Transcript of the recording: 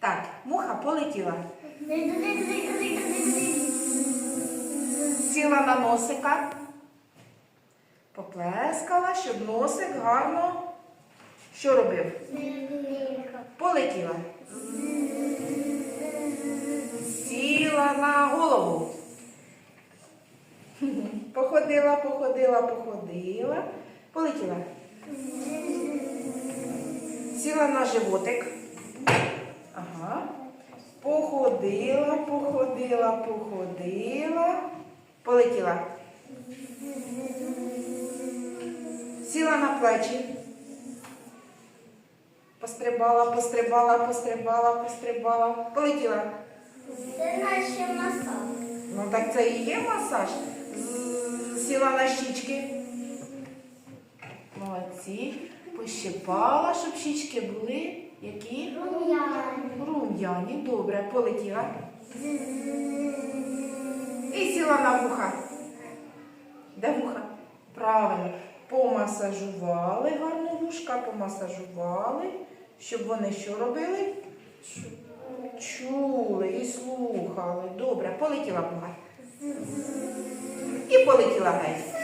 Так, муха полетіла. Сіла на носика. Поплескала, щоб носик гарно. Що робив? Полетіла. Сіла на голову. Походила, походила, походила. Полетіла. Сіла на животик. Ага. Походила, походила, походила. Полетіла. Сіла на плечі. Пострибала, пострибала, пострибала, пострибала. Полетіла. Це наш масаж. Ну так це і є масаж. Сіла на щічки. Молодці. Пощипала, щоб щічки були. Які? Рум'яні. Добре, полетіла. І сіла на вуха. Де вуха? Правильно. Помасажували гарно вушка, помасажували, щоб вони що робили? Чули і слухали. Добре, полетіла вуха. І полетіла геть.